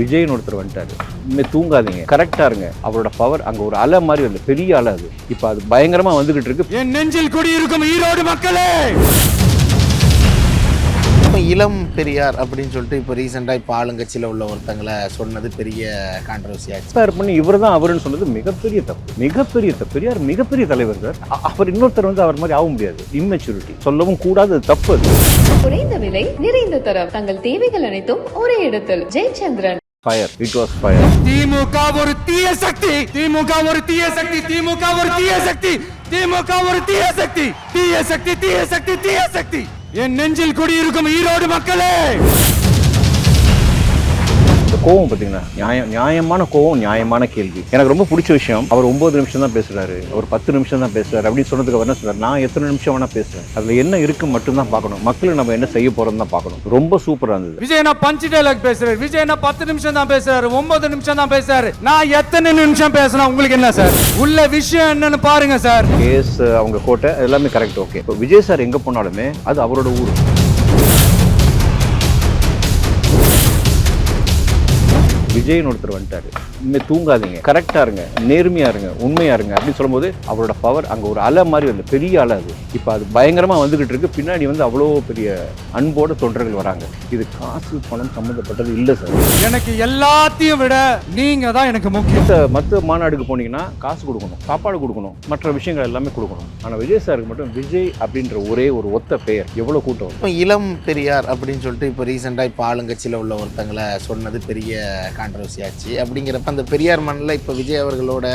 விஜய்னு ஒருத்தர் வந்துட்டாரு. இனிமேல் தூங்காதீங்க. கரெக்டாக இருங்க. அவரோட பவர் அங்கே ஒரு அலை மாதிரி வந்து பெரிய அலை அது. இப்போ அது பயங்கரமாக வந்துகிட்டு இருக்கு. என் நெஞ்சில் குடியிருக்கும் ஈரோடு மக்களே! இப்போ இளம் பெரியார் அப்படின்னு சொல்லிட்டு இப்போ ரீசெண்டாக இப்போ ஆளுங்கட்சியில் உள்ள ஒருத்தங்களை சொன்னது பெரிய கான்ட்ரவர்சி சார் பண்ணி இவர் தான் அவருன்னு சொன்னது மிகப்பெரிய தப்பு. மிகப்பெரிய தப்பு. பெரியார் மிகப்பெரிய தலைவர் சார். அவர் இன்னொருத்தர் வந்து அவர் மாதிரி ஆக முடியாது. இம்மெச்சூரிட்டி சொல்லவும் கூடாது. தப்பு குறைந்த விலை நிறைந்த தரம். தங்கள் தேவைகள் அனைத்தும் ஒரே இடத்தில். Jayachandran. Fire it was fire DMK ஒரு தீய சக்தி. திமுக ஒரு தீய சக்தி. திமுக ஒரு தீய சக்தி. திமுக ஒரு தீய சக்தி. தீய சக்தி தீய சக்தி தீய சக்தி. என் நெஞ்சில் குடியிருக்கும் ஈரோடு மக்களே! கோவம் பார்த்தீங்கன்னா நியாயம் நியாயமான கோவம் நியாயமான கேள்வி. எனக்கு ரொம்ப பிடிச்ச விஷயம் அவர் ஒன்பது நிமிஷம் தான் பேசுறாரு. அவர் பத்து நிமிஷம் தான் பேசுறாரு அப்படின்னு சொன்னதுக்கு அவர் என்ன சொல்றாரு? நான் எத்தனை நிமிஷம் வேணா பேசுறேன். அதுல என்ன இருக்கு மட்டும் தான் பார்க்கணும். மக்களுக்கு நம்ம என்ன செய்ய போறோம் தான் பார்க்கணும். ரொம்ப சூப்பரா இருந்தது. விஜய் நான் பஞ்சு டைலாக் பேசுறாரு. விஜய் நான் பத்து நிமிஷம் தான் பேசுறாரு. ஒன்பது நிமிஷம் தான் பேசுறாரு. நான் எத்தனை நிமிஷம் பேசினா உங்களுக்கு என்ன சார்? உள்ள விஷயம் என்னன்னு பாருங்க சார். கேஸ் அவங்க கோட்டை எல்லாமே கரெக்ட் ஓகே இப்போ விஜய் சார் எங்க போனாலுமே அது அவரோட ஊர். விஜய்னு ஒருத்தர் வந்துட்டார். இனிமேல் தூங்காதீங்க. கரெக்டாக இருங்க. நேர்மையாக இருங்க. உண்மையாக இருங்க. அப்படின்னு சொல்லும்போது அவரோட பவர் அங்கே ஒரு அலை மாதிரி வந்து பெரிய அலை அது. இப்போ அது பயங்கரமாக வந்துகிட்டு இருக்கு. பின்னாடி வந்து அவ்வளோ பெரிய அன்போட தொண்டர்கள் வராங்க. இது காசு பணம் சம்மந்தப்பட்டது இல்லை சார் எனக்கு எல்லாத்தையும் விட நீங்க தான் எனக்கு முக்கியம். மற்ற மாநாடுக்கு போனீங்கன்னா காசு கொடுக்கணும் சாப்பாடு கொடுக்கணும் மற்ற விஷயங்கள் எல்லாமே கொடுக்கணும். ஆனால் விஜய் சாருக்கு மட்டும் விஜய் அப்படின்ற ஒரே ஒரு ஒத்த பெயர். எவ்வளோ கூட்டம்? இப்போ இளம் பெரியார் அப்படின்னு சொல்லிட்டு இப்போ ரீசெண்டாக இப்போ ஆளுங்கட்சியில் உள்ள ஒருத்தங்களை சொன்னது பெரிய கான்ட்ரவர்சி ஆச்சு. அப்படிங்கிறப்ப அந்த பெரியார் மண்ணில் இப்போ விஜய் அவர்களோட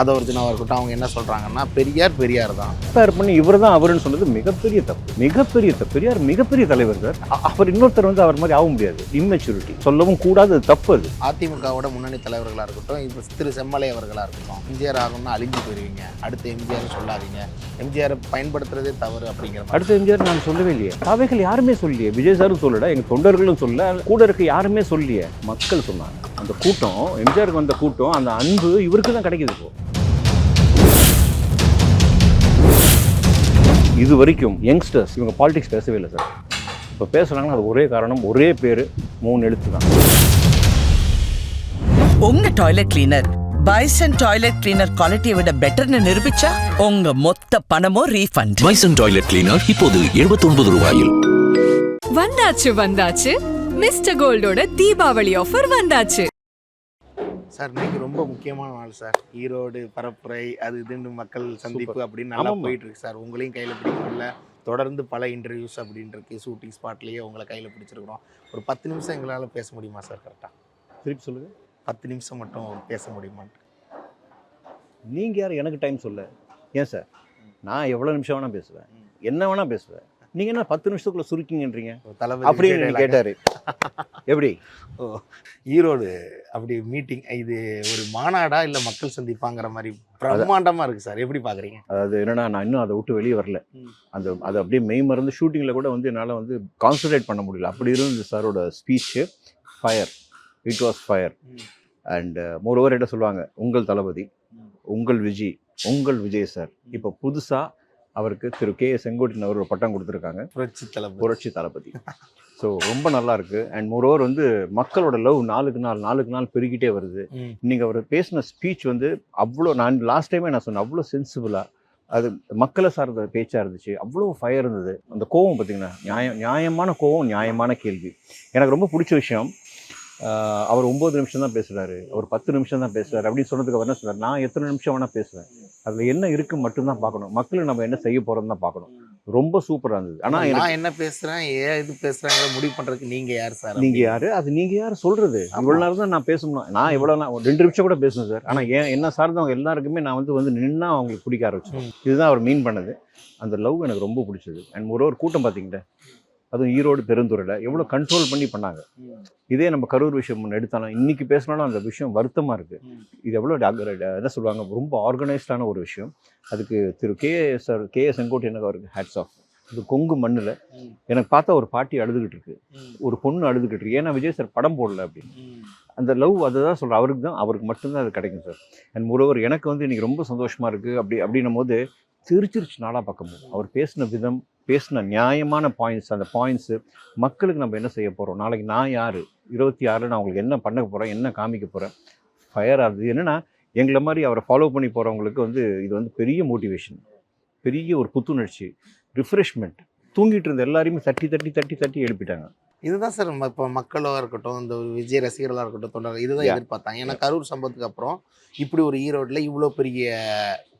அதோர்ஜனாவாக இருக்கட்டும் அவங்க என்ன சொல்கிறாங்கன்னா பெரியார் பெரியார் தான். கம்பேர் பண்ணி இவர் தான் அவருன்னு சொன்னது மிகப்பெரிய தப்பு. மிகப்பெரிய தப்பு. பெரியார் மிகப்பெரிய தலைவர் சார். அவர் இன்னொருத்தர் வந்து அவர் மாதிரி ஆக முடியாது. இம்மெச்சூரிட்டி சொல்லவும் கூடாது தப்பு அது. அதிமுகவோட முன்னணி தலைவர்களாக இருக்கட்டும் இப்போ திரு செம்மலை அவர்களாக இருக்கட்டும் எம்ஜிஆர் ஆகணும்னா அழிஞ்சு போயிருவீங்க. அடுத்து எம்ஜிஆர் சொல்லாதீங்க. எம்ஜிஆரை பயன்படுத்துறதே தவறு அப்படிங்கிற அடுத்த எம்ஜிஆர் நான் சொல்லவே இல்லையே. அவைகள் யாருமே சொல்லியே விஜய் சாரும் சொல்லல எங்க தொண்டர்களும் சொல்ல கூட இருக்க யாருமே சொல்லியே மக்கள் சொன்னாங்க. அந்த கூட்டம் எம்ஜிஆருக்கு வந்த கூட்டம் அந்த அன்பு இவருக்கு தான் கிடைக்குது இப்போ. இது வரைக்கும் யங்ஸ்டர்ஸ் இவங்க பாலிடிக்ஸ் பேசவே இல்லை சார் இப்போ பேசுகிறாங்கன்னா அது ஒரே காரணம் ஒரே பேர் மூணு எழுத்து தான். உங்க toilet cleaner Bison toilet cleaner குவாலிட்டியை விட பெட்டர்னு நிரூபிச்சா உங்க மொத்த பணமும் ரீஃபண்ட் பைசன் டாய்லெட் கிளீனர் இப்போது 79 ரூபாயில். வந்தாச்சு வந்தாச்சு. மிஸ்டர் கோல்டோட தீபாவளி ஆஃபர் வந்தாச்சு. சார் இன்னைக்கு ரொம்ப முக்கியமான நாள் சார். ஈரோடு பரப்புரை அது இதுன்னு மக்கள் சந்திப்பு அப்படின்னு நல்லா. போயிட்டு இருக்கு சார். உங்களையும் கையில் பிடிக்கல தொடர்ந்து பல இன்டர்வியூஸ் அப்படின்னு இருக்கு ஷூட்டிங் ஸ்பாட்லேயே உங்களை கையில் பிடிச்சிருக்கிறோம். ஒரு பத்து நிமிஷம் எங்களால் பேச முடியுமா சார் கரெக்டாக திருப்பி சொல்லுங்க. பத்து நிமிஷம் மட்டும் பேச முடியுமான்ட்டு நீங்க யார்? எனக்கு டைம் சொல்ல. ஏன் சார்? நான் எவ்வளோ நிமிஷம் வேணா பேசுவேன். என்ன வேணா பேசுவேன். நீங்க என்ன பத்து நிமிஷத்துக்குள்ள சுருக்கிங்கன்றீங்க? தளபதி அப்படின்னு. கேட்டாரு. எப்படி? ஓ ஈரோடு அப்படி மீட்டிங் இது ஒரு மாநாடா இல்லை மக்கள் சந்திப்பாங்கிற மாதிரி பிரம்மாண்டமாக இருக்குது சார். எப்படி பார்க்குறீங்க அதாவது என்னன்னா நான் இன்னும் அதை விட்டு வெளியே வரல. அந்த அது அப்படியே மெய் மறந்து ஷூட்டிங்கில் கூட வந்து என்னால் வந்து கான்சன்ட்ரேட் பண்ண முடியல. அப்படி இருந்தது சாரோட speech fire it was fire. And moreover என்ன சொல்லுவாங்க? உங்கள் தளபதி. உங்கள் விஜய் உங்கள் விஜய் சார் இப்போ புதுசாக அவருக்கு திரு கே செங்கோட்டையன் அவர் ஒரு பட்டம் கொடுத்துருக்காங்க. புரட்சி தளபதி. புரட்சி தளபதி. ஸோ ரொம்ப நல்லா இருக்கு. அண்ட் மோரோவர் வந்து மக்களோட லவ் நாளுக்கு நாள் நாளுக்கு நாள் பெருகிட்டே வருது. நீங்கள் அவர் பேசின ஸ்பீச் வந்து அவ்வளோ நான் லாஸ்ட் டைமே நான் சொன்னேன் அவ்வளோ சென்சிபிளாக அது மக்களை சார்ந்த பேச்சாக இருந்துச்சு. அவ்வளோ ஃபயர் இருந்தது. அந்த கோவம் பார்த்தீங்கன்னா நியாயம் நியாயமான கோவம் நியாயமான கேள்வி. எனக்கு ரொம்ப பிடிச்ச விஷயம் அவர் ஒம்பது நிமிஷம் தான் பேசுகிறாரு அவர் பத்து நிமிஷம் தான் பேசுகிறாரு அப்படின்னு சொன்னதுக்கு அவர் என்ன சொல்றாரு? நான் எத்தனை நிமிஷம் வேணால் பேசுவேன். அதில் என்ன இருக்கு மட்டும் தான் பார்க்கணும். மக்களுக்கு நம்ம என்ன செய்ய போகிறோம் தான் பார்க்கணும். ரொம்ப சூப்பராக இருந்தது. ஆனால் நான் என்ன பேசுறேன்? ஏன் இது பேசுறாங்க முடிவு பண்றதுக்கு நீங்க யார் சார் நீங்க யாரு? அது நீங்க யாரு சொல்றது? இவ்வளவு நேரம் தான் நான் பேசணும். நான் எவ்வளவு நான் ரெண்டு நிமிஷம் கூட பேசணும் சார். ஆனா ஏன் என்ன சார்ந்தவங்க எல்லாருக்குமே நான் வந்து வந்து நின்னா அவங்களுக்கு பிடிக்க ஆரம்பிச்சேன் இதுதான் அவர் மீன் பண்ணது. அந்த லவ் எனக்கு ரொம்ப பிடிச்சது. அண்ட் ஒரு ஒரு கூட்டம் பார்த்தீங்களா? அதுவும் ஈரோடு பெருந்துறையில் எவ்வளோ கண்ட்ரோல் பண்ணி பண்ணாங்க. இதே நம்ம கரூர் விஷயம் ஒன்று எடுத்தாலும் இன்னைக்கு பேசினாலும் அந்த விஷயம் வருத்தமாக இருக்கு. இது எவ்வளோ என்ன சொல்லுவாங்க? ரொம்ப ஆர்கனைஸ்டான ஒரு விஷயம். அதுக்கு திரு கே சார் கே செங்கோட்டையனுக்கு அவருக்கு ஹேட்ஸ் ஆஃப் இது கொங்கு மண்ணில் எனக்கு பார்த்தா ஒரு பாட்டி அழுதுகிட்டு இருக்கு. ஒரு பொண்ணு அழுதுகிட்டு இருக்கு. ஏன்னா விஜய் சார் படம் போடல அப்படின்னு. அந்த லவ் அதுதான் சொல்கிறேன் அவருக்கு தான் அவருக்கு மட்டும்தான் அது கிடைக்கும் சார். அண்ட் மோரோவர் எனக்கு வந்து இன்னைக்கு ரொம்ப சந்தோஷமா இருக்கு. அப்படி அப்படின்னும் போது சிரிச்சிருச்சு நாளாக பார்க்கும்போது அவர் பேசின விதம் பேசின நியாயமான பாயிண்ட்ஸ் அந்த பாயிண்ட்ஸு மக்களுக்கு நம்ம என்ன செய்ய போகிறோம் நாளைக்கு நான் யார்? இருபத்தி ஆறில் நான் உங்களுக்கு என்ன பண்ண போகிறேன் என்ன காமிக்க போகிறேன் ஃபயர் ஆகுது என்னென்னா எங்களை மாதிரி அவரை ஃபாலோ பண்ணி போகிறவங்களுக்கு வந்து இது வந்து பெரிய மோட்டிவேஷன் பெரிய ஒரு புத்துணர்ச்சி ரிஃப்ரெஷ்மெண்ட் தூங்கிட்டு இருந்த எல்லாரையுமே தட்டி தட்டி தட்டி தட்டி எழுப்பிட்டாங்க. இதுதான் சார் நம்ம இப்போ மக்களாக இருக்கட்டும் இந்த விஜய் ரசிகர்களாக இருக்கட்டும் தொண்டர்கள் இதுதான். எதிர்பார்த்தாங்க. ஏன்னா கரூர் சம்பவத்துக்கு அப்புறம் இப்படி ஒரு ஈரோட்டில் இவ்வளோ பெரிய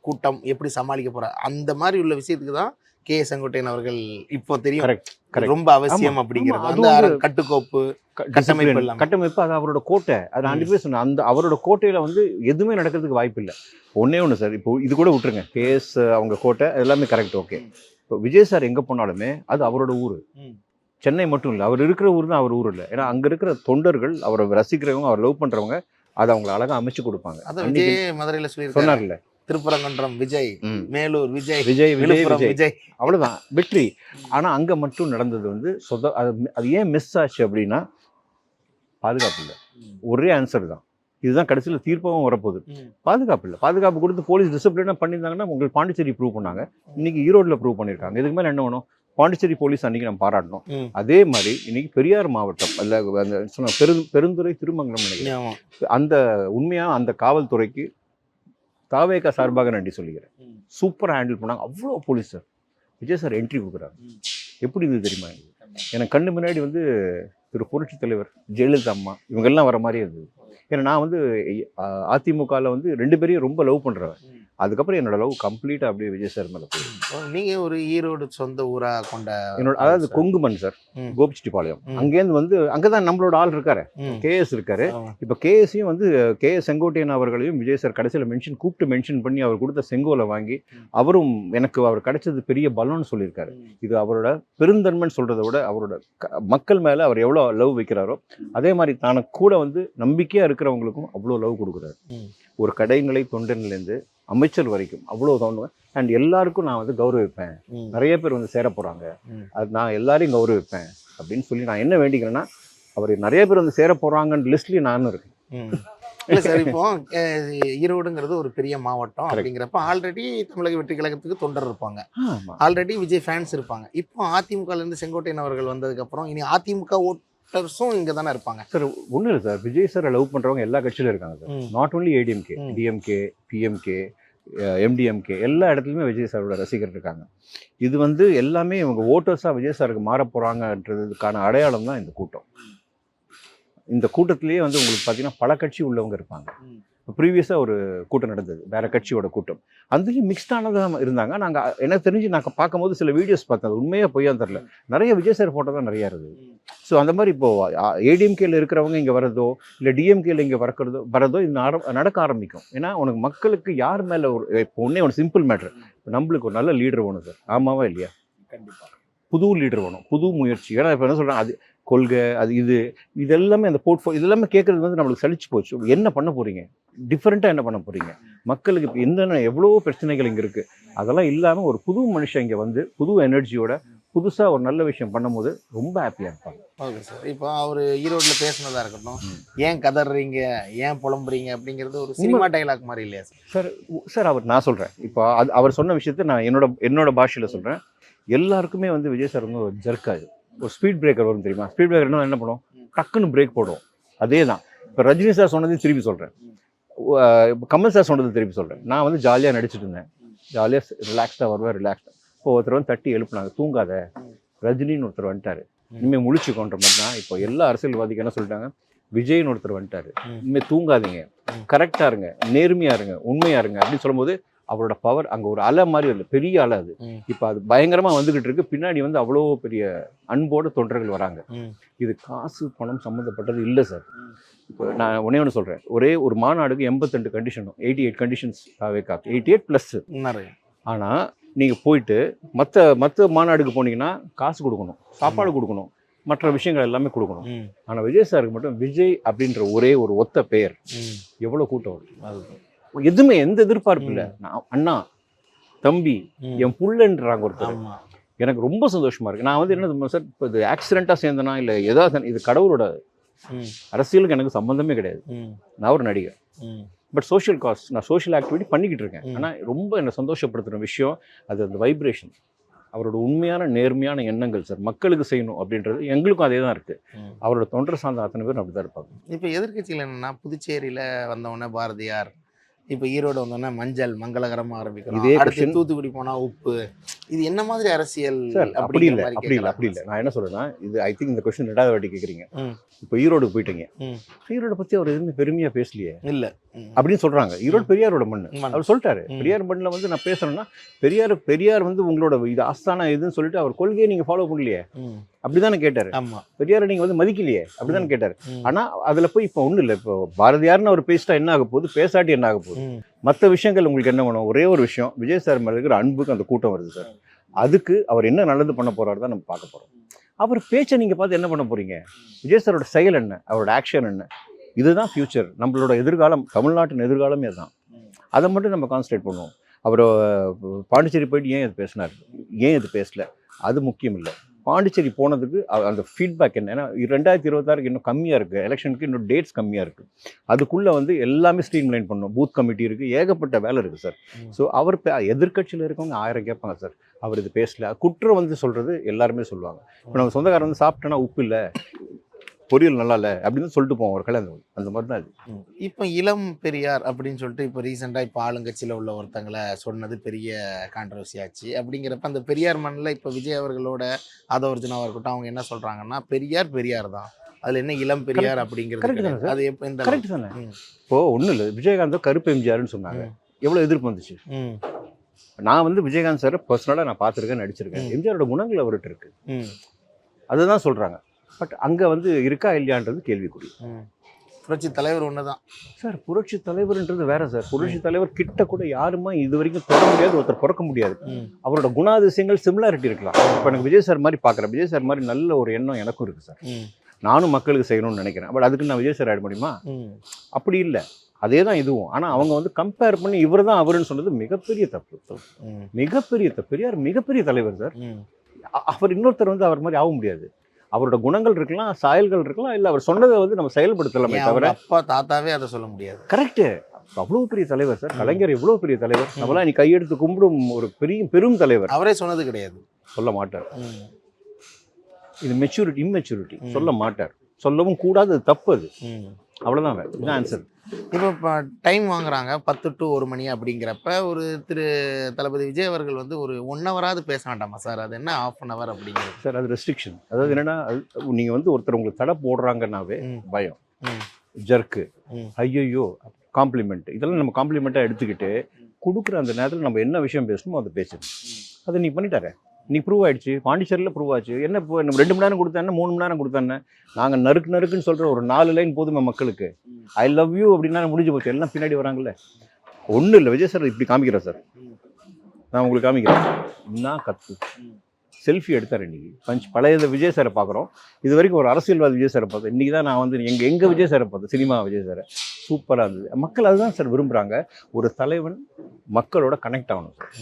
கூட்டம் எப்படி சமாளிக்க போற? அந்த மாதிரி உள்ள விஷயத்துக்கு தான் கே செங்கோட்டையன் அவர்கள் இப்போ தெரியும். ரொம்ப அவசியம் அப்படிங்கிறது. அந்த கட்டுக்கோப்பு கட்டமைப்பு கட்டமைப்பு அது அவரோட கோட்டை. அது நான் பேர் சொன்னேன். அந்த அவரோட கோட்டையில வந்து எதுவுமே நடக்கிறதுக்கு வாய்ப்பு இல்லை. ஒண்ணே ஒன்று சார் இப்போ இது கூட விட்டுருங்க. கேஸ் அவங்க கோட்டை எல்லாமே கரெக்ட் ஓகே இப்போ விஜய் சார் எங்கே போனாலுமே அது அவரோட ஊர். சென்னை மட்டும் இல்லை அவர் இருக்கிற ஊர் தான் அவர் ஊர் இல்லை. ஏன்னா அங்கே இருக்கிற தொண்டர்கள் அவரை ரசிக்கிறவங்க அவர் லவ் பண்ணுறவங்க அதை அவங்க அழகாக அமைச்சு கொடுப்பாங்க. மதுரையில் சொன்னார்ல. திருப்பரங்குன்றம் விஜய். மேலூர் விஜய் விஜய் விஜய் விஜய். அவ்வளோதான் வெற்றி. ஆனால் அங்கே மட்டும் நடந்தது வந்து சொத அது ஏன் மிஸ் ஆச்சு அப்படின்னா பாதுகாப்பு இல்லை. ஒரே ஆன்சர் தான். இதுதான் கடைசியில் தீர்ப்பாகவும் வரப்போகுது. பாதுகாப்பு இல்லை. பாதுகாப்பு கொடுத்து போலீஸ் டிசிப்ளினாக பண்ணியிருந்தாங்கன்னா உங்களுக்கு பாண்டிச்சேரி ப்ரூவ் பண்ணாங்க. இன்னைக்கு ஈரோட்டில் ப்ரூவ் பண்ணியிருக்காங்க. இதுக்கு மேலே என்ன வேணும்? பாண்டிச்சேரி போலீஸ் அன்னைக்கு நம்ம பாராட்டணும். அதே மாதிரி இன்னைக்கு பெரியார் மாவட்டம் அல்ல அந்த சொன்ன பெரு பெருந்துறை திருமங்கலம் நினைக்கிறேன். அந்த உண்மையாக அந்த காவல்துறைக்கு தாவேகா சார்பாக நன்றி சொல்லிக்கிறேன். சூப்பராக ஹேண்டில் பண்ணாங்க. அவ்வளோ police sir Vijay sir entry கொடுக்குறாங்க. எப்படி இது தெரியுமா? எனக்கு கண்ணு முன்னாடி வந்து திரு புரட்சி தலைவர் ஜெயலலிதா அம்மா இவங்கெல்லாம் வர மாதிரியே இருந்தது. ஏன்னா நான் வந்து அதிமுகவில் வந்து ரெண்டு பேரையும் ரொம்ப லவ் பண்ணுறேன். அதுக்கப்புறம் என்னோட லவ் கம்ப்ளீட்டாக அப்படியே விஜய் சார் மேலே போயிடுது நீங்க ஒரு ஈரோடு சொந்த ஊரா கொண்ட என்னோட அதாவது சார். கொங்குமன் சார் ம். கோபிச்செட்டிப்பாளையம். அங்கேருந்து வந்து அங்கே தான் நம்மளோட ஆள் இருக்காரு. கேஎஸ் இருக்காரு. இப்போ கேஎஸ்ஸையும் வந்து கேஎஸ் செங்கோட்டையன் அவர்களையும் விஜய் சார் கடைசியில் மென்ஷன் கூப்பிட்டு மென்ஷன் பண்ணி அவர் கொடுத்த செங்கோலை வாங்கி. அவரும் எனக்கு அவர் கிடைச்சது பெரிய பலம்னு சொல்லியிருக்காரு இது அவரோட பெருந்தன்மைன்னு சொல்றதை விட அவரோட க- மக்கள் மேலே அவர் எவ்வளோ லவ் வைக்கிறாரோ அதே மாதிரி தனக்கு கூட வந்து நம்பிக்கையாக இருக்கிறவங்களுக்கும் அவ்வளோ லவ் கொடுக்குறாரு. ஒரு கடைநிலை தொண்டன்லேருந்து அமைச்சர் வரைக்கும் அவ்வளோ தோணுவேன் அண்ட் எல்லாருக்கும் நான் வந்து கௌரவிப்பேன். நிறைய பேர் வந்து சேர போகிறாங்க. அது நான் எல்லாரையும் கௌரவிப்பேன் அப்படின்னு சொல்லி நான் என்ன வேண்டிக்கிறேன்னா அவர் நிறைய பேர் வந்து சேர போகிறாங்கன்ற லிஸ்ட்லேயும் நானும் இருக்கேன். இல்ல சார் இப்போ ஈரோடுங்கிறது ஒரு பெரிய மாவட்டம். அப்படிங்கிறப்ப ஆல்ரெடி தமிழக வெற்றி கழகத்துக்கு தொண்டர் இருப்பாங்க ஆல்ரெடி விஜய் ஃபேன்ஸ் இருப்பாங்க இப்போ அதிமுகல இருந்து செங்கோட்டையன் அவர்கள் வந்ததுக்கு அப்புறம் இனி அதிமுக ஓட்டர்ஸும் இங்க தானே இருப்பாங்க. சார் ஒன்றும் இல்லை சார். விஜய் சாரை லவ் பண்ணுறவங்க எல்லா கட்சியிலும் இருக்காங்க sir. Not only ADMK. DMK PMK MDMK எல்லா இடத்துலையுமே விஜய் சாரோட ரசிகர் இருக்காங்க. இது வந்து எல்லாமே இவங்க ஓட்டர்ஸாக விஜய் சாருக்கு மாற போகிறாங்கன்றதுக்கான அடையாளம் தான் இந்த கூட்டம். இந்த கூட்டத்திலேயே வந்து உங்களுக்கு பார்த்தீங்கன்னா பல கட்சி உள்ளவங்க இருப்பாங்க. ப்ரீவியஸாக ஒரு கூட்டம் நடந்தது. வேற கட்சியோட கூட்டம். அதுலேயும் மிக்ஸ்டானதாக இருந்தாங்க. நாங்கள் எனக்கு தெரிஞ்சு நான் பார்க்கும்போது சில வீடியோஸ் பார்த்தேன். அது உண்மையாக பொய்யான்னு தெரில நிறைய விஜய் சார் ஃபோட்டோ தான் நிறையா இருந்தது. ஸோ அந்த மாதிரி இப்போ ஏடிஎம்கேல இருக்கிறவங்க இங்கே வரதோ இல்லை டிஎம்கேல இங்கே வரக்கிறதோ வரதோ இது நடக்க ஆரம்பிக்கும். ஏன்னா உனக்கு மக்களுக்கு யார் மேலே ஒரு இப்போ ஒன்றே ஒன்று சிம்பிள் மேட்ரு நம்மளுக்கு ஒரு நல்ல லீடர் வேணும் சார் ஆமாவா இல்லையா? கண்டிப்பா. புது லீடர் வேணும். புது முயற்சி. ஏன்னா இப்போ என்ன சொல்கிறேன் அது கொள்கை அது இது இது எல்லாமே அந்த போர்ட்ஃபோ இது எல்லாமே கேட்குறது வந்து நம்மளுக்கு சலிச்சு போச்சு. என்ன பண்ண போகிறீங்க டிஃப்ரெண்ட்டாக என்ன பண்ண போகிறீங்க மக்களுக்கு இப்போ என்னென்ன எவ்வளோ பிரச்சனைகள் இங்கே இருக்குது அதெல்லாம் இல்லாமல் ஒரு புது மனுஷன் இங்கே வந்து புது எனர்ஜியோட புதுசாக ஒரு நல்ல விஷயம் பண்ணும்போது ரொம்ப ஹாப்பியாக இருப்பாங்க. ஓகே சார் இப்போ அவர் ஈரோட்ல பேசுனதா இருக்கட்டும். ஏன் கதறீங்க? ஏன் புலம்புறீங்க? அப்படிங்கிறது ஒரு சினிமா டைலாக் மாதிரி இல்லையா சார் சார் சார் அவர் நான் சொல்கிறேன் இப்போ அது அவர் சொன்ன விஷயத்தை நான் என்னோட என்னோட பாஷையில் சொல்கிறேன் எல்லாருக்குமே வந்து விஜய் சார் வந்து ஒரு ஜர்க்காது ஒரு ஸ்பீட் பிரேக்கர் வரும் தெரியுமா? ஸ்பீட் பிரேக்கர்னா என்ன பண்ணும்? டக்குன்னு பிரேக் போடும். அதே தான் இப்போ ரஜினி சார் சொன்னதையும் திருப்பி சொல்கிறேன் கமல் சார் சொன்னது திருப்பி சொல்கிறேன் நான் வந்து ஜாலியாக நடிச்சிட்டு இருந்தேன். ஜாலியாக ரிலாக்ஸ்டாக வருவேன் ரிலாக்ஸ்டாக இப்போ ஒருத்தர் வந்து தட்டி எழுப்புனாங்க தூங்காத. ரஜினின்னு ஒருத்தர் வந்துட்டாரு. இனிமேல் முழிச்சுக்கோன்ற மாதிரி தான் இப்போ எல்லா அரசியல்வாதிக்கு என்ன சொல்லிட்டாங்க? விஜய்னு ஒருத்தர் வந்துட்டாரு. இனிமேல் தூங்காதீங்க. கரெக்டாக இருங்க. நேர்மையாக இருங்க. உண்மையாக இருங்க. அப்படின்னு சொல்லும்போது அவரோட பவர் அங்கே ஒரு அலை மாதிரி இல்லை பெரிய அலை அது. இப்போ அது பயங்கரமாக வந்துகிட்டு இருக்கு பின்னாடி வந்து அவ்வளோ பெரிய அன்போட தொண்டர்கள் வராங்க. இது காசு பணம் சம்மந்தப்பட்டது இல்லை சார். இப்போ நான் ஒன்னே ஒன்று சொல்கிறேன் ஒரே ஒரு மாநாடுக்கு எண்பத்தெண்டு கண்டிஷனும் எயிட்டி எயிட் கண்டிஷன்ஸ் காக்கு எயிட்டி எயிட் ப்ளஸ் நிறைய ஆனால் நீங்கள் போயிட்டு மற்ற மற்ற மாநாடுக்கு போனீங்கன்னா காசு கொடுக்கணும் சாப்பாடு கொடுக்கணும் மற்ற விஷயங்கள் எல்லாமே கொடுக்கணும். ஆனால் விஜய் சாருக்கு மட்டும் விஜய் அப்படின்ற ஒரே ஒரு ஒத்த பெயர். எவ்வளோ கூட்டம் வரும் அதுதான். எதுவுமே எந்த எதிர்பார்ப்பு இல்லை நான் அண்ணா தம்பி. என் புள்ளன்றாங்க ஒருத்தர் எனக்கு ரொம்ப சந்தோஷமா இருக்கு நான் வந்து என்ன சார் இப்போ இது ஆக்சிடென்ட்டாக சேர்ந்தனா இல்லை ஏதாவது இது கடவுளோட. அரசியலுக்கு எனக்கு சம்பந்தமே கிடையாது. நான் ஒரு நடிகர். பட் சோஷியல் காஸ்ட் நான் சோஷியல் ஆக்டிவிட்டி பண்ணிக்கிட்டு இருக்கேன். ஆனால் ரொம்ப என்னை சந்தோஷப்படுத்துகிற விஷயம் அது அந்த வைப்ரேஷன் அவரோட உண்மையான நேர்மையான எண்ணங்கள் சார் மக்களுக்கு செய்யணும் அப்படின்றது எங்களுக்கும் அதே தான் இருக்குது. அவரோட தொண்டர் சார்ந்த அத்தனை பேர் அப்படி தான் இருப்பாங்க இப்போ எதிர்க்கட்சியில் என்னன்னா புதுச்சேரியில் வந்தவொடனே பாரதியார் இப்போ ஈரோடு வந்தோடனே மஞ்சள் மங்களகரமாக ஆரம்பிக்கிறோம் இதே அடுத்து தூத்துக்குடி போனால் உப்பு இது என்ன மாதிரி அரசியல் அப்படி இல்லை அப்படி இல்லை. அப்படி இல்லை நான் என்ன சொல்றேன்னா இது ஐ திங்க் இந்த கொஸ்டின் ரெண்டாவது வாட்டி கேட்குறீங்க. இப்போ ஈரோடு போயிட்டீங்க. ஈரோடு பற்றி அவர் எதுவுமே பெருமையாக பேசலையே இல்ல. அப்படின்னு சொல்றாங்க ஈரோடு பெரியாரோட மண். அவர் சொல்லிட்டாரு. பெரியார் மண்ணில் வந்து நான் பேசுறேன்னா பெரியார் பெரியார் வந்து உங்களோட இது ஆஸ்தானா இதுன்னு சொல்லிட்டு அவர் கொள்கையை நீங்க ஃபாலோ பண்ணலையே. அப்படிதானே கேட்டாரு. ஆமா. பெரியாரை நீங்க வந்து மதிக்கலையே அப்படிதானே கேட்டாரு. ம். ஆனா அதுல போய் இப்போ ஒண்ணும் இல்லை. இப்போ பாரதியார்னு அவர் பேசிட்டா என்ன ஆக போகுது? பேசாட்டி என்ன ஆக போகுது. மற்ற விஷயங்கள் உங்களுக்கு என்ன வேணும்? ஒரே ஒரு விஷயம் விஜய் சார் மேல இருக்கிற அன்புக்கு அந்த கூட்டம் வருது சார். அதுக்கு அவர் என்ன நல்லது பண்ண போறாரு தான் நம்ம பார்க்க போறோம். அவர் பேச்சை நீங்க பார்த்து என்ன பண்ண போறீங்க? விஜய் சாரோட செயல் என்ன? அவரோட ஆக்ஷன் என்ன? இதுதான் ஃபியூச்சர் நம்மளோட எதிர்காலம் தமிழ்நாட்டின் எதிர்காலமே தான் அதை மட்டும் நம்ம கான்சன்ட்ரேட் பண்ணுவோம். அவர் பாண்டிச்சேரி போயிட்டு ஏன் இது பேசினார்? ஏன் இது பேசல? அது முக்கியம் இல்லை. பாண்டிச்சேரி போனதுக்கு அந்த ஃபீட்பேக் என்ன? ஏன்னா ரெண்டாயிரத்தி இருபத்தாறுக்கு இன்னும் கம்மியாக இருக்குது எலெக்ஷனுக்கு இன்னும் டேட்ஸ் கம்மியாக இருக்குது அதுக்குள்ளே வந்து எல்லாமே ஸ்ட்ரீம் லைன் பண்ணணும். பூத் கமிட்டி இருக்குது ஏகப்பட்ட வேலை இருக்குது சார். ஸோ அவர் எதிர்கட்சியில் இருக்கவங்க ஆயிரம் கேட்பாங்க சார் அவர் இது பேசல. குற்றம் வந்து சொல்கிறது எல்லாருமே சொல்லுவாங்க. இப்போ நம்ம சொந்தக்காரன் வந்து சாப்பிட்டோன்னா உப்பு இல்லை. பொரியல் நல்லா இல்லை அப்படின்னு சொல்லிட்டு போவோம் ஒரு கல்யாணம் அந்த மாதிரி தான் ம். இப்போ இளம் பெரியார் அப்படின்னு சொல்லிட்டு இப்போ ரீசெண்டாக இப்போ ஆளுங்கட்சியில் உள்ள ஒருத்தங்களை சொன்னது பெரிய கான்ட்ரவர்சி ஆச்சு. அப்படிங்கிறப்ப அந்த பெரியார் மண்ணில் இப்போ விஜய் அவர்களோட ஆதவர்ஜுனாவாக இருக்கட்டும் அவங்க என்ன சொல்கிறாங்கன்னா பெரியார் பெரியார் தான். அதில் என்ன இளம் பெரியார் அப்படிங்கிறது? அது எப்போ இந்த கரெக்ட் தானே. இப்போ ஒன்றும் இல்லை. விஜயகாந்த் கருப்பு எம்ஜிஆர்னு சொன்னாங்க. எவ்வளோ எதிர்ப்பு வந்துச்சு? நான் வந்து விஜயகாந்த் சாரை பர்சனலாக நான் பார்த்துருக்கேன் நடிச்சிருக்கேன். எம்ஜிஆரோட குணங்கள் அவர்கிட்ட இருக்கு. அதுதான் சொல்றாங்க. பட் அங்க வந்து இருக்கா இல்லையான்றது கேள்விக்குறி. புரட்சி தலைவர் ஒன்று தான் சார் புரட்சி தலைவர்ன்றது வேற சார். புரட்சி தலைவர் கிட்ட கூட யாருமா இது வரைக்கும் தொட முடியாது ஒருத்தர் பிறக்க முடியாது. அவரோட குணாதிசயங்கள் சிமிலாரிட்டி இருக்கலாம். இப்போ எனக்கு விஜய் சார் மாதிரி பார்க்குறேன் விஜய் சார் மாதிரி நல்ல ஒரு எண்ணம் எனக்கும் இருக்கு சார். நானும் மக்களுக்கு செய்யணும்னு நினைக்கிறேன். பட் அதுக்கு நான் விஜய் சார் ஆட முடியுமா அப்படி இல்லை. அதே தான் இதுவும். ஆனால் அவங்க வந்து கம்பேர் பண்ணி இவர் தான் அவருன்னு சொன்னது மிகப்பெரிய தப்பு. மிகப்பெரிய தப்பு. பெரியார் மிகப்பெரிய தலைவர் சார். அவர் இன்னொருத்தர் வந்து அவர் மாதிரி ஆக முடியாது. அவரோட குணங்கள் இருக்கலாம் சாயல்கள் இருக்கலாம் இல்லை அவர் சொன்னதை வந்து நம்ம செயல்படுத்தலாமே தவிர அப்பா தாத்தாவே அதை சொல்ல முடியாது. கரெக்டு அவ்வளோ பெரிய தலைவர் சார். கலைஞர் எவ்வளோ பெரிய தலைவர்? நம்மளாம் நீ கையெடுத்து கும்பிடும் ஒரு பெரிய பெரும் தலைவர். அவரே சொன்னது கிடையாது. சொல்ல மாட்டார். இது மெச்சூரிட்டி இம்மெச்சூரிட்டி. சொல்ல மாட்டார். சொல்லவும் கூடாது தப்பு அது. அவ்வளோதான் இதுதான் ஆன்சர் இப்போ இப்போ டைம் வாங்குறாங்க. பத்து டு ஒரு மணி அப்படிங்கிறப்ப ஒரு திரு தளபதி விஜய் அவர்கள் வந்து ஒரு ஒன் ஹவராவது பேச வேண்டாமா சார் அது என்ன ஆஃப் அன் ஹவர் அப்படிங்கிறது? சார் அது ரெஸ்ட்ரிக்ஷன் அதாவது என்னன்னா அது- நீங்க வந்து ஒருத்தர் உங்களுக்கு தடை போடுறாங்கன்னாவே. பயம். ஜர்க்கு ம். ஐயையோ காம்ப்ளிமெண்ட் இதெல்லாம் நம்ம காம்ப்ளிமெண்ட்டாக எடுத்துக்கிட்டு கொடுக்குற அந்த நேரத்தில் நம்ம என்ன விஷயம் பேசணுமோ அதை பேசணும் அதை நீ பண்ணிட்டாரு. இன்னைக்கு ப்ரூவ் ஆயிடுச்சு. பாண்டிச்சேரியில் ப்ரூவ் ஆச்சு. என்ன இப்போ நம்ம ரெண்டு மணி நேரம் கொடுத்தானே மூணு மணி நேரம் கொடுத்தானே நாங்கள் நறுக்கு நறுக்குன்னு சொல்கிற ஒரு நாலு லைன் போதுமே மக்களுக்கு. ஐ லவ் யூ அப்படின்னா முடிஞ்சு போச்சு. எல்லாம் பின்னாடி வராங்கல்ல. ஒன்றும் இல்லை. விஜய் சார் இப்படி காமிக்கிறேன் சார் நான் உங்களுக்கு காமிக்கிறேன். என்ன கத்து. செல்ஃபி எடுத்தார் இன்னைக்கு. பஞ்ச் பழைய விஜய் சாரை பார்க்குறோம் இது வரைக்கும் ஒரு அரசியல்வாதி விஜய் சாரை பார்த்தேன். இன்றைக்கி தான் நான் வந்து எங்கள் எங்கள் விஜய் சாரை பார்த்தேன். சினிமா விஜய் சாரை சூப்பராக இருந்தது. மக்கள் அதுதான் சார் விரும்புகிறாங்க ஒரு தலைவன் மக்களோட கனெக்ட் ஆகணும் சார்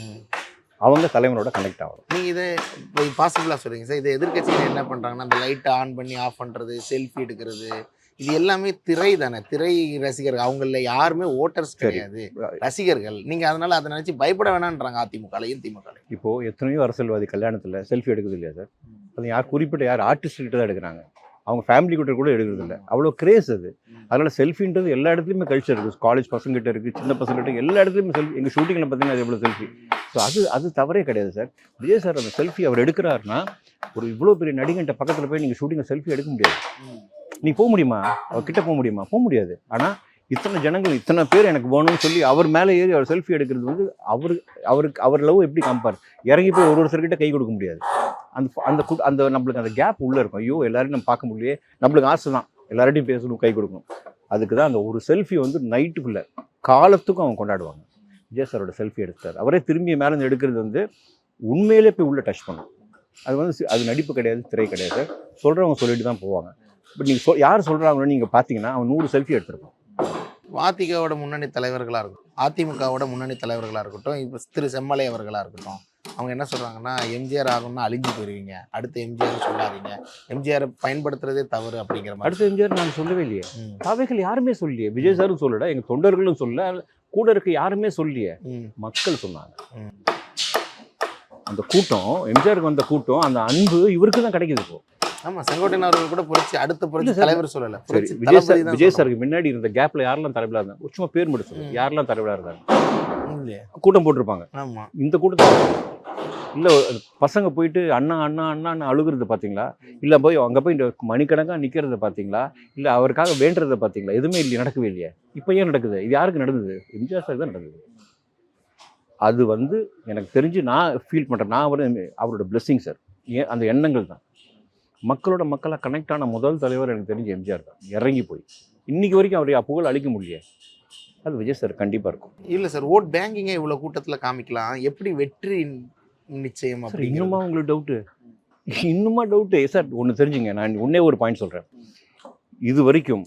அவங்க தலைவனோட கனெக்ட் ஆகணும். நீங்கள் இதை இப்போ பாசிபிளாக சொல்றீங்க சார் இதை எதிர்க்கட்சியில் என்ன பண்ணுறாங்கன்னா அந்த லைட்டை ஆன் பண்ணி ஆஃப் பண்ணுறது செல்ஃபி எடுக்கிறது இது எல்லாமே திரை தானே. திரை ரசிகர்கள் அவங்கள யாருமே ஓட்டர்ஸ். கிடையாது. ரசிகர்கள். நீங்கள் அதனால அதை நினச்சி பயப்பட வேணான்றாங்க அதிமுகலையும் திமுகலையும். இப்போது எத்தனையோ அரசியல்வாதி கல்யாணத்தில் செல்ஃபி எடுக்குது இல்லையா சார் அது யார் குறிப்பிட்ட யார் ஆர்டிஸ்ட் கிட்ட தான் எடுக்கிறாங்க? அவங்க ஃபேமிலி கிட்ட கூட எடுக்கிறது இல்லை அவ்வளோ கிரேஸ் அது. அதனால் செல்ஃபின்றது எல்லா இடத்துலையுமே கல்ச்சர் இருக்குது காலேஜ் பசங்கிட்ட இருக்குது சின்ன பசங்கள்கிட்ட எல்லா இடத்துலையுமே செல்ஃபி எங்கள் ஷூட்டிங்கில் பார்த்தீங்கன்னா அது எவ்வளோ செல்ஃபி ஸோ அது அது தவறே கிடையாது சார். விஜய் சார் அந்த செல்ஃபி அவர் எடுக்கிறாருன்னா ஒரு இவ்வளோ பெரிய நடிகன்ட்ட பக்கத்தில் போய் நீங்கள் ஷூட்டிங்கில் செல்ஃபி எடுக்க முடியாது. நீ போக முடியுமா? அவர் கிட்ட போக முடியுமா? போக முடியாது. ஆனால் இத்தனை ஜனங்கள் இத்தனை பேர் எனக்கு வேணும்னு சொல்லி அவர் மேலே ஏறி அவர் செல்ஃபி எடுக்கிறது வந்து அவர் அவருக்கு அவர் லவ் எப்படி கம்பேர் இறங்கி போய் ஒரு ஒருத்தர்கிட்ட கை கொடுக்க முடியாது. அந்த அந்த கு- அந்த நம்மளுக்கு அந்த கேப் உள்ளே இருக்கும். ஐயோ எல்லாரையும் நம்ம பார்க்க முடியலையே. நம்மளுக்கு ஆசை தான் எல்லார்ட்டையும் பேசணும் கை கொடுக்கணும். அதுக்கு தான் அந்த ஒரு செல்ஃபி வந்து நைட்டுக்குள்ளே காலத்துக்கும் அவங்க கொண்டாடுவாங்க. விஜய் சாரோட செல்ஃபி எடுத்தார். அவரே திரும்பி மேலே இருந்து எடுக்கிறது வந்து உண்மையிலே போய் உள்ளே டச் பண்ணும். அது வந்து அது நடிப்பு கிடையாது திரை கிடையாது. சொல்கிறவங்க சொல்லிட்டு தான் போவாங்க. பட் நீங்கள் சொ யார் சொல்கிறாங்களோ நீங்கள் பார்த்தீங்கன்னா அவன் நூறு செல்ஃபி எடுத்திருப்பான். அதிமுகவோட முன்னணி தலைவர்களாக இருக்கட்டும் அதிமுகவோட முன்னணி தலைவர்களாக இருக்கட்டும் இப்போ திரு செம்மலை அவர்களாக இருக்கட்டும் அவங்க என்ன சொல்கிறாங்கன்னா எம்ஜிஆர் ஆகணும்னா அழிஞ்சு போயிருவீங்க. அடுத்து எம்ஜிஆர் சொல்லாதீங்க. எம்ஜிஆரை பயன்படுத்துறதே தவறு அப்படிங்கிற மாதிரி. அடுத்த எம்ஜிஆர் நான் சொல்லவே இல்லையே. ம். அவைகள் யாருமே சொல்லியே விஜய் சாரும் சொல்லல எங்கள் தொண்டர்களும் சொல்ல கூட இருக்க யாருமே சொல்லியே மக்கள் சொன்னாங்க. அந்த கூட்டம் எம்ஜிஆருக்கு வந்த கூட்டம் அந்த அன்பு இவருக்கு தான் கிடைக்குது இப்போ. ஆமா செங்கோட்டையன் அவர்கள் கூட புரட்சி அடுத்த புரட்சி இல்ல. தலைவர் சொல்லல. விஜய் சார் விஜய். சாருக்கு முன்னாடி இருந்த கேப்ல யாரெல்லாம் தலைவலா இருந்தாங்க? சும்மா பேர் மட்டும் சொல்லுங்க. ம். யாரெல்லாம் தலைவலா இருந்தாங்க? கூட்டம் போட்டிருப்பாங்க. ஆமா. இந்த கூட்டத்தில் இல்ல பசங்க போயிட்டு அண்ணா அண்ணா அண்ணான்னு அழுகுறது பாத்தீங்களா? இல்ல போய் அங்க போய் இந்த மணிக்கணக்கா நிக்கிறத பாத்தீங்களா? இல்ல அவருக்காக வேண்டுறத பாத்தீங்களா? எதுவுமே இல்லையே நடக்கவே இல்லையே. இப்போ ஏன் நடக்குது? இது யாருக்கு நடந்தது? எம்ஜிஆர் சார் தான் நடந்தது. அது வந்து எனக்கு தெரிஞ்சு நான் ஃபீல் பண்றேன். நான் அவர் அவரோட பிளெஸ்ஸிங் சார். ஏன் அந்த எண்ணங்கள் தான். மக்களோட மக்களாக கனெக்ட் ஆன முதல் தலைவர் எனக்கு தெரிஞ்சு எம்ஜிஆர் தான். இறங்கி போய். இன்னைக்கு வரைக்கும் அவருடைய புகழ் அழிக்க முடியல. அது விஜய் சார் கண்டிப்பா இருக்கும். இல்ல சார் ஓட் பேங்கிங்கை இவ்வளவு கூட்டத்துல காமிக்கலாம். எப்படி வெற்றி நிச்சயம் சார் அப்படிங்கிறது? இன்னுமா உங்களுக்கு டவுட்டு இன்னுமா டவுட்டு சார் ஒன்று தெரிஞ்சுங்க. நான் ஒன்னே ஒரு பாயிண்ட் சொல்கிறேன் இது வரைக்கும்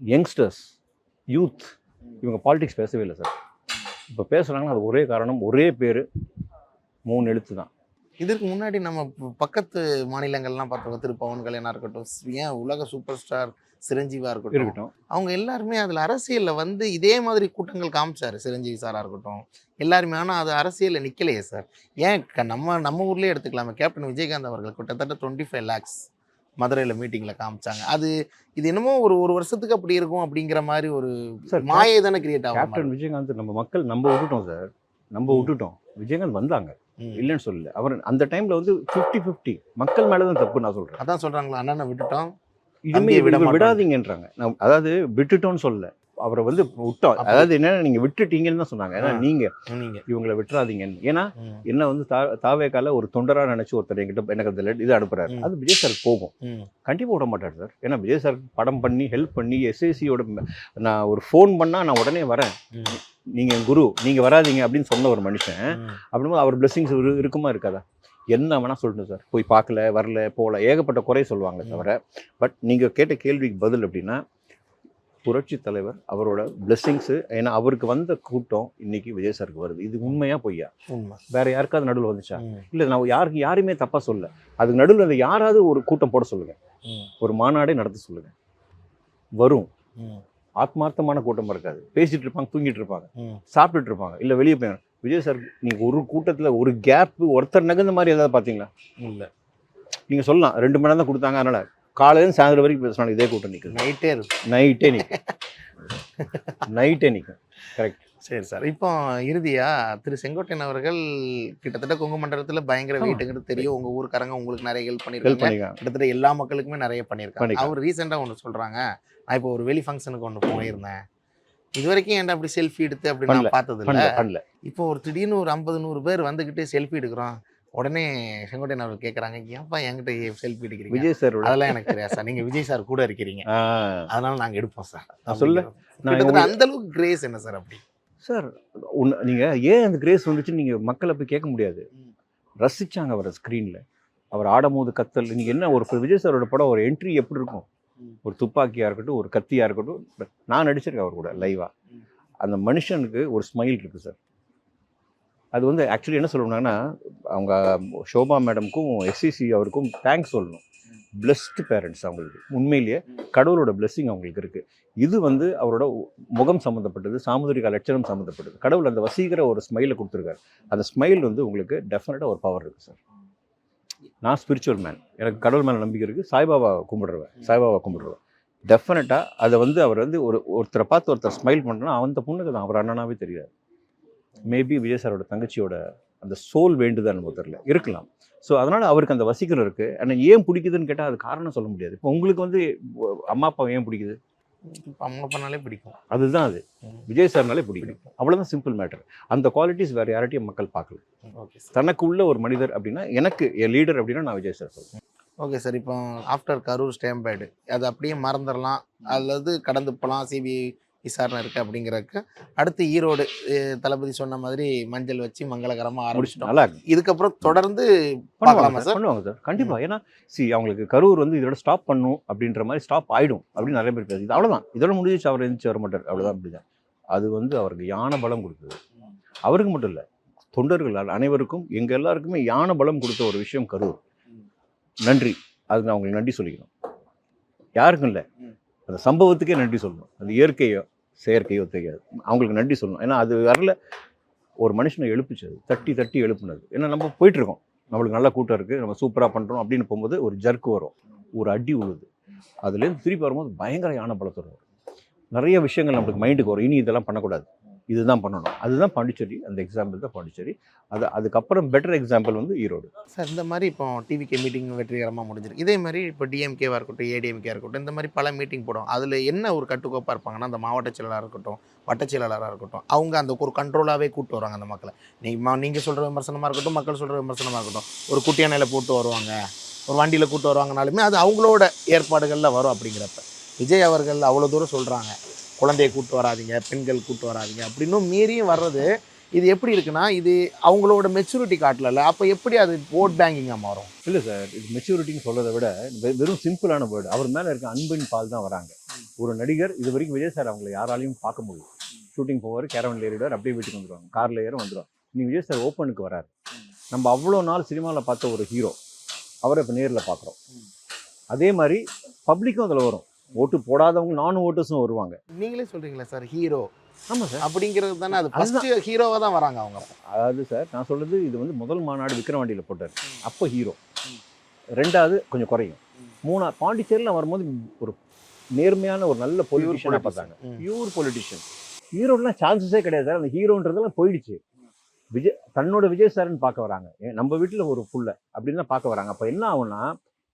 யங்ஸ்டர்ஸ் யூத் இவங்க பாலிடிக்ஸ் பேசவே இல்லை சார் இப்போ பேசுகிறாங்கன்னா அது ஒரே காரணம் ஒரே பேர் மூணு எழுத்து தான் இதற்கு முன்னாடி நம்ம பக்கத்து மாநிலங்கள்லாம் பார்த்தோம். திரு பவன் கல்யாணா இருக்கட்டும் ஏன் உலக சூப்பர் ஸ்டார் சிரஞ்சீவா இருக்கட்டும். இருக்கட்டும். அவங்க எல்லாருமே அதுல அரசியல்ல வந்து இதே மாதிரி கூட்டங்கள் காமிச்சாரு சிரஞ்சீவி சாரா இருக்கட்டும். எல்லாருமே ஆனா அது அரசியல்ல நிக்கலையே சார் ஏன் நம்ம நம்ம ஊர்லயே எடுத்துக்கலாமே. கேப்டன் விஜயகாந்த் அவர்கள் கிட்டத்தட்ட டுவெண்ட்டி ஃபைவ் லேக்ஸ் மதுரையில் மீட்டிங்கில் காமிச்சாங்க. அது இது என்னமோ ஒரு ஒரு வருஷத்துக்கு அப்படி இருக்கும் அப்படிங்கிற மாதிரி ஒரு மாயை தானே கிரியேட் ஆகும் கேப்டன் விஜயகாந்த் நம்ம மக்கள் நம்ம விட்டுட்டோம் சார் நம்ம. விட்டுட்டோம். விஜயகாந்த் வந்தாங்க. இல்லைன்னு சொல்லல. அவர் அந்த டைம்ல வந்து ஃபிஃப்டி ஃபிஃப்டி மக்கள் மேலே தான் தப்பு நான் சொல்கிறேன் அதான் சொல்றாங்களா அண்ணனை விட்டுட்டோம். மாட்டோம். விடாதீங்கன்றாங்க. நான் அதாவது விட்டுட்டோம்னு சொல்லல. அவரை வந்து விட்டோம் அதாவது என்ன நீங்க விட்டுட்டீங்கன்னு தான் சொன்னாங்க ஏன்னா. நீங்க நீங்க இவங்களை விட்டுறாதீங்கன்னு ஏன்னா. என்ன வந்து தா தாவேக்கால ஒரு தொண்டரா நினைச்சு ஒருத்தர் என்கிட்ட எனக்கு அந்த இது அனுப்புறாரு. அது விஜய் சார் போகும் ம். கண்டிப்பா விட மாட்டார் சார் ஏன்னா விஜய் சார் படம் பண்ணி ஹெல்ப் பண்ணி எஸ்ஏசியோட நான் ஒரு ஃபோன் பண்ணா நான் உடனே வரேன் ம். நீங்க என் குரு நீங்க வராதீங்க அப்படின்னு சொன்ன ஒரு மனுஷன் ம். அப்படின்னா அவர் பிளெஸிங்ஸ் இருக்குமா இருக்காதா என்ன வேணா சொல்லணும் சார் போய் பார்க்கல வரல போகல ஏகப்பட்ட குறை சொல்லுவாங்க. தவிர பட் நீங்க கேட்ட கேள்விக்கு பதில் அப்படின்னா புரட்சி தலைவர் அவரோட பிளெஸிங்ஸு ஏன்னா அவருக்கு வந்த கூட்டம் இன்னைக்கு விஜய் சாருக்கு வருது. இது உண்மையா பொய்யா? உண்மை. வேற யாருக்காவது நடுவில் வந்துச்சா. இல்லை நான் யாருக்கு யாரையுமே தப்பா சொல்ல அதுக்கு நடுவில் அந்த யாராவது ஒரு கூட்டம் போட சொல்லுங்க. ஒரு மாநாடே நடத்த சொல்லுங்க. வரும். ஆத்மார்த்தமான கூட்டமா இருக்காது. பேசிட்டு இருப்பாங்க தூங்கிட்டு இருப்பாங்க. சாப்பிட்டுட்டு இருப்பாங்க. இல்லை வெளியே போய் விஜய் சார் நீங்க ஒரு கூட்டத்துல ஒரு கேப் ஒருத்தர் நகர்ந்த மாதிரி ஏதாவது பார்த்தீங்களா இல்ல. நீங்க சொல்லலாம். ரெண்டு மணி நேரம் தான் கொடுத்தாங்க அதனால காலையில சாயந்தரம் வரைக்கும் பேசினாங்க இதே கூட்டம் நிற்குது நைட்டே இருக்கு நைட்டே நிற்கும் நைட்டே நிற்கும் கரெக்ட் சரி சார் இப்போ இறுதியா திரு செங்கோட்டையன் அவர்கள் கிட்டத்தட்ட கொங்கு மண்டலத்துல பயங்கர ஆமா. வெயிட்டுங்கிறது தெரியும். உங்க ஊருக்காரங்க உங்களுக்கு நிறைய ஹெல்ப் பண்ணிருக்காங்க. கிட்டத்தட்ட எல்லா மக்களுக்குமே நிறைய பண்ணியிருக்காங்க பண்ணிருக்காங்க. அவர் ரீசெண்டாக ஒன்று சொல்றாங்க நான் இப்போ ஒரு வெளி ஃபங்க்ஷனுக்கு ஒன்று போயிருந்தேன். இது வரைக்கும் ஏன்டா அப்படி செல்ஃபி எடுத்து அப்படி பண்ணல, நான் பார்த்தது இல்ல இப்போ ஒரு திடீர்னு ஒரு ஐம்பது நூறு பேர் வந்துக்கிட்டு செல்ஃபி எடுக்கிறோம். உடனே செங்கோட்டையன் அவர்கள் கேட்குறாங்க ஏன்ப்பா என்கிட்ட செல்ஃபி எடுக்கிறீங்க? விஜய் சாரோட அதெல்லாம் எனக்கு தெரியாது சார். நீங்க விஜய் சார் கூட இருக்கிறீங்க. அதனால நாங்க எடுப்போம் சார். நான் சொல்ல- அந்த அளவுக்கு கிரேஸ் என்ன சார் அப்படி? சார் உன்ன நீங்க ஏன் அந்த கிரேஸ் வந்துச்சுன்னு நீங்க மக்களை போய் கேட்க முடியாது. ரசிச்சாங்க அவரை ஸ்க்ரீன்ல அவர் ஆடும்போது கத்தல். நீங்க என்ன ஒரு விஜய் சாரோட படம் ஒரு என்ட்ரி எப்படி இருக்கும். ஒரு துப்பாக்கியா இருக்கட்டும் ஒரு கத்தியா இருக்கட்டும். நான் நடிச்சிருக்கேன் அவர் கூட லைவா ம். அந்த மனுஷனுக்கு ஒரு ஸ்மைல் இருக்கு சார். அது வந்து ஆக்சுவலி என்ன சொல்லணும்னா அவங்க ஷோபா மேடமுக்கும் எஸ்சிசி அவருக்கும் தேங்க்ஸ் சொல்லணும். பிளஸ்டு பேரண்ட்ஸ் அவங்களுக்கு. உண்மையிலேயே கடவுளோட blessing அவங்களுக்கு இருக்குது இது வந்து அவரோட முகம் சம்மந்தப்பட்டது சாமுதிரிகா லட்சணம் சம்மந்தப்பட்டது கடவுள் அந்த வசீகர ஒரு ஸ்மைலை கொடுத்துருக்காரு. அந்த ஸ்மைல் வந்து உங்களுக்கு டெஃபினட்டாக ஒரு பவர் இருக்குது சார் நான் ஸ்பிரிச்சுவல் மேன் எனக்கு கடவுள் மேலே நம்பிக்கை இருக்குது சாய்பாபா கும்பிடுறவன் சாய்பாபா கும்பிடுறவன் டெஃபினட்டாக அதை வந்து அவர் வந்து ஒரு ஒருத்தரை பார்த்து ஒருத்தர் ஸ்மைல் பண்ணுறேன்னா அந்த பொண்ணுக்கு தான். அவர் அண்ணனாவே தெரியாது. மேபி விஜய் சாரோட தங்கச்சியோட அந்த சோல் வேண்டுதான் நமக்கு தெரியல. இருக்கலாம். ஸோ அதனால் அவருக்கு அந்த வசீகரம் இருக்குது ஆனால் ஏன் பிடிக்குதுன்னு கேட்டால் அது காரணம் சொல்ல முடியாது. இப்போ உங்களுக்கு வந்து அம்மா அப்பா ஏன் பிடிக்குது? அம்மா பண்ணாலே பிடிக்கும். அதுதான் அது. விஜய் சார்னாலே பிடிக்கும். அவ்வளோதான் சிம்பிள் மேட்டர் அந்த குவாலிட்டிஸ் வேறு யார்ட்டையும் மக்கள் பார்க்கல. ஓகே தனக்கு உள்ள ஒரு மனிதர் அப்படின்னா எனக்கு என் லீடர் அப்படின்னா நான் விஜய் சார் சொல்லுவேன் ஓகே சார் இப்போ ஆஃப்டர் கரூர் ஸ்டேம்பேடு அது அப்படியே மறந்துடலாம். அல்லது கடந்து போகலாம். சிபிஐ விசாரணை இருக்குது அப்படிங்கிறதுக்கு அடுத்து ஈரோடு தளபதி சொன்ன மாதிரி மஞ்சள் வச்சு மங்களகரமாக ஆரம்பிச்சிட்டோம். நல்லா இதுக்கப்புறம் தொடர்ந்து பார்க்கலாமா சார் பண்ணுவாங்க சார். கண்டிப்பா. ஏன்னா சி அவங்களுக்கு கரூர் வந்து இதோட ஸ்டாப் பண்ணும் அப்படின்ற மாதிரி ஸ்டாப் ஆயிடும் அப்படின்னு நிறைய பேர் பேசுது. அவ்வளவுதான். இதோட முடிஞ்சிச்சு அவர் எந்திரிச்சு வர மாட்டார். அவ்வளவுதான் அப்படிதான். அது வந்து அவருக்கு யானை பலம் கொடுத்தது. அவருக்கு மட்டும் இல்லை தொண்டர்கள் அனைவருக்கும் எங்க எல்லாருக்குமே யானை பலம் கொடுத்த ஒரு விஷயம் கரூர். நன்றி. அதுக்கு நான் அவங்களுக்கு நன்றி சொல்லிக்கணும் யாருக்கும் இல்லை. அந்த சம்பவத்துக்கே நன்றி சொல்லணும். அது இயற்கையோ செயற்கையோ தெரியாது. அவங்களுக்கு நன்றி சொல்லணும். ஏன்னா அது வரல ஒரு மனுஷனை எழுப்பிச்சது. தட்டி தட்டி எழுப்புனது. ஏன்னா நம்ம போயிட்டுருக்கோம். நம்மளுக்கு நல்ல கூட்டம் இருக்குது நம்ம சூப்பராக பண்ணுறோம் அப்படின்னு போகும்போது ஒரு ஜர்க் வரும். ஒரு அடி உழுது. அதுலேருந்து திருப்பி வரும்போது பயங்கர யானை பலத்தோட வரும். நிறைய விஷயங்கள் நம்மளுக்கு மைண்டுக்கு வரும். இனி இதெல்லாம் பண்ணக்கூடாது. இதுதான் பண்ணணும். அதுதான் பாண்டிச்சேரி அந்த எக்ஸாம்பிள் தான் பாண்டிச்சேரி. அது அதுக்கப்புறம் பெட்டர் எக்ஸாம்பிள் வந்து ஈரோடு. சார் இந்த மாதிரி இப்போ டிவிகே மீட்டிங் வெற்றிகரமாக முடிஞ்சிருக்கு. இதே மாதிரி இப்போ டிஎம்கேவாக இருக்கட்டும் ஏடிஎம்கேவாக இருக்கட்டும் இந்த மாதிரி பல மீட்டிங் போடும். அதில் என்ன ஒரு கட்டுக்கோப்பாக இருப்பாங்கன்னா அந்த மாவட்ட செயலாளராக இருக்கட்டும் வட்டச் செயலாளராக இருக்கட்டும் அவங்க அந்த ஒரு கண்ட்ரோலாகவே கூட்டு வருவாங்க அந்த மக்களை. நீங்கள் நீங்கள் சொல்கிற விமர்சனமாக இருக்கட்டும் மக்கள் சொல்கிற விமர்சனமாக இருக்கட்டும். ஒரு குட்டியானையில் போட்டு வருவாங்க. ஒரு வண்டியில் கூட்டு வருவாங்கனாலுமே அது அவங்களோட ஏற்பாடுகளில் வரும் அப்படிங்கிறப்ப. விஜய் அவர்கள் அவ்வளோ தூரம் சொல்கிறாங்க குழந்தையை கூட்டு வராதிங்க பெண்கள் கூட்டு வராதிங்க அப்படின்னும் மீறியும் வர்றது. இது எப்படி இருக்குன்னா இது அவங்களோட மெச்சூரிட்டி காட்டல அப்போ எப்படி அது ஓட் பேங்கிங்காக மாறும்? இல்லை சார் இது மெச்சூரிட்டின்னு சொல்கிறத விட வெ- வெறும் சிம்பிளான வேர்டு அவர் மேலே இருக்க அன்பின் பால் தான் வராங்க. ஒரு நடிகர் இது வரைக்கும் விஜய் சார் அவங்களை யாராலையும் பார்க்க முடியும் ஷூட்டிங் போவார் கேரவன் ஏறிடுவார் அப்படியே வீட்டுக்கு வந்துடுவாங்க காரில் ஏற வந்துடுவாங்க நீ விஜய் சார் ஓப்பனுக்கு வராரு. நம்ம அவ்வளோ நாள் சினிமாவில் பார்த்த ஒரு ஹீரோ அவரை இப்போ நேரில் பார்க்குறோம். அதே மாதிரி பப்ளிக்கும் அதில் வரும். ஓட்டு போடாதவங்க நானும் ஓட்டர்ஸும் வருவாங்க. நீங்களே சொல்றீங்களா சார் ஹீரோ ஆமாம் சார். அப்படிங்கிறது தானே அது ஃபர்ஸ்ட் ஹீரோவாக தான் வராங்க அவங்க. அதாவது சார் நான் சொல்றது இது வந்து முதல் மாநாடு விக்ரவாண்டியில் போட்டார். அப்போ ஹீரோ ரெண்டாவது கொஞ்சம் குறையும். மூணா பாண்டிச்சேரியில் வரும்போது ஒரு நேர்மையான ஒரு நல்ல பொலிட்டிஷியனாக பார்த்தாங்க. பியூர் பொலிட்டிஷியன் ஹீரோலாம் சான்சஸே கிடையாது சார். அந்த ஹீரோன்றதெல்லாம் போயிடுச்சு. விஜய் தன்னோட விஜய் சார்னு பார்க்க வராங்க. நம்ம வீட்டில் ஒரு புள்ள அப்படின்னு தான் பார்க்க வராங்க. அப்போ என்ன ஆகும்னா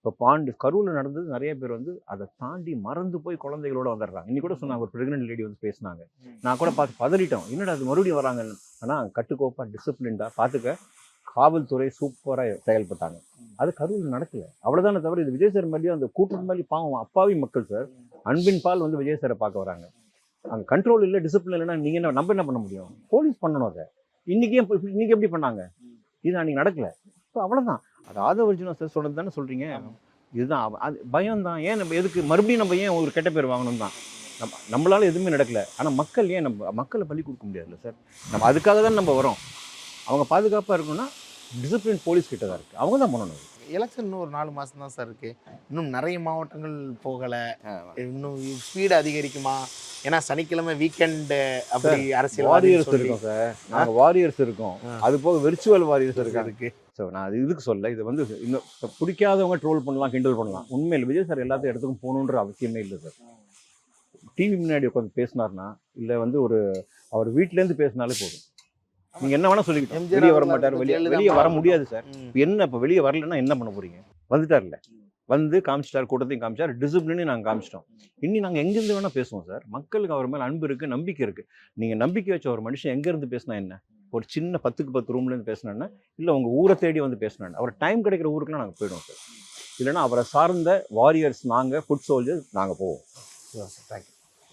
இப்போ பாண்டு கரூரில் நடந்தது நிறைய பேர் வந்து அதை தாண்டி மறந்து போய் குழந்தைகளோட வந்துடுறாங்க. இன்னி கூட சொன்னாங்க ஒரு ப்ரெக்னென்ட் லேடி வந்து பேசினாங்க. நான் கூட பார்த்து பதறிட்டோம். என்னடா அது மறுபடியும் வராங்க ஆனால் கட்டுக்கோப்பா டிசிப்ளின்டா பார்த்துக்க காவல்துறை சூப்பராக செயல்பட்டாங்க. அது கரூரில் நடக்கல. அவ்வளோதானே தவிர இது விஜய் சார் மேலேயும் அந்த கூட்டம் மேலே பாவம் அப்பாவி மக்கள் சார். அன்பின் பால் வந்து விஜய் சாரை பார்க்க வராங்க. அங்கே கண்ட்ரோல் இல்லை டிசிப்ளின் இல்லைன்னா நீங்கள் என்ன நம்ம என்ன பண்ண முடியும்? போலீஸ் பண்ணணும் அதை. இன்னைக்கு ஏன் இப்ப- இன்னைக்கு எப்படி பண்ணாங்க? இது அன்னைக்கு நடக்கல. ஸோ அவ்வளோதான் அது ஆதவ அர்ஜுனா சார் சொன்னது தானே சொல்கிறீங்க இதுதான் அது பயம் தான் ஏன் நம்ம எதுக்கு மறுபடியும் நம்ம ஏன் ஒரு கெட்ட பேர் வாங்கணும் தான் நம்ம நம்மளால எதுவுமே நடக்கல. ஆனால் மக்கள் ஏன் நம்ம மக்களை பலி கொடுக்க முடியாதுல்ல சார்? நம்ம அதுக்காக தான் நம்ம வரோம். அவங்க பாதுகாப்பாக இருக்கணும்னா டிசிப்ளின் போலீஸ் கிட்ட தான் இருக்குது அவங்க தான் பண்ணணும். எலெக்ஷன் இன்னும் ஒரு நாலு மாதம் தான் சார் இருக்கு. இன்னும் நிறைய மாவட்டங்கள் போகலை. இன்னும் ஸ்பீடு அதிகரிக்குமா? ஏன்னா சனிக்கிழமை வீக்கெண்ட் அப்படி அரசியல் வாரியர்ஸ் இருக்கோம் சார். நாங்கள் வாரியர்ஸ் இருக்கோம். அது போக விர்ச்சுவல் வாரியர்ஸ் இருக்கு. ஸோ நான் அது இதுக்கு சொல்ல இது வந்து இன்னும் பிடிக்காதவங்க ட்ரோல் பண்ணலாம் கிண்டல் பண்ணலாம். உண்மையில் விஜய் சார் எல்லாத்தையும் இடத்துக்கும் போகணுன்ற அவசியமே இல்லை சார் டிவி முன்னாடி உட்காந்து பேசினார்னா இல்லை வந்து ஒரு அவர் வீட்டிலேருந்து பேசினாலே போதும். நீங்க என்ன வேணா சொல்லிக்கிட்டோம் வெளியே வர மாட்டார் வெளியே வெளியே வர முடியாது சார் என்ன இப்போ வெளியே வரலன்னா என்ன பண்ண போறீங்க? வந்துட்டார்ல. வந்து காமிச்சிட்டார் கூட்டத்தையும் காமிச்சார் டிசிப்ளினையும் நாங்கள் காமிச்சிட்டோம். இன்னி நாங்கள் எங்கேருந்து வேணால் பேசுவோம் சார் மக்களுக்கு அவர் மேலே அன்பு இருக்குது நம்பிக்கை இருக்குது நீங்கள் நம்பிக்கை வச்ச ஒரு மனுஷன் எங்கேருந்து பேசினா என்ன? ஒரு சின்ன பத்துக்கு பத்து ரூம்லேருந்து பேசினா இல்லை உங்கள் ஊரை தேடி வந்து பேசினா அவர் டைம் கிடைக்கிற ஊருக்குலாம் நாங்கள் போயிடுவோம் சார். இல்லைன்னா அவரை சார்ந்த வாரியர்ஸ் நாங்கள் ஃபுட் சோல்ஜர்ஸ் நாங்கள் போவோம்.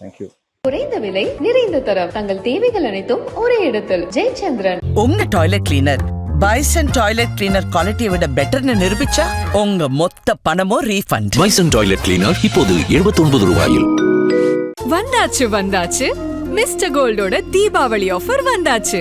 தேங்க்யூ குறைந்த விலை நிறைந்த தரம். தங்கள் தேவைகள் அனைத்தும் ஒரே இடத்தில். ஜெயச்சந்திரன். உங்க toilet cleaner Bison toilet cleaner குவாலிட்டியை விட பெட்டர்னு நிரூபிச்சா உங்க மொத்த பணமும் ரீஃபண்ட் பைசன் டாய்லெட் கிளீனர் இப்போது 79 ரூபாயில். வந்தாச்சு வந்தாச்சு. மிஸ்டர் கோல்டோட தீபாவளி ஆஃபர் வந்தாச்சு.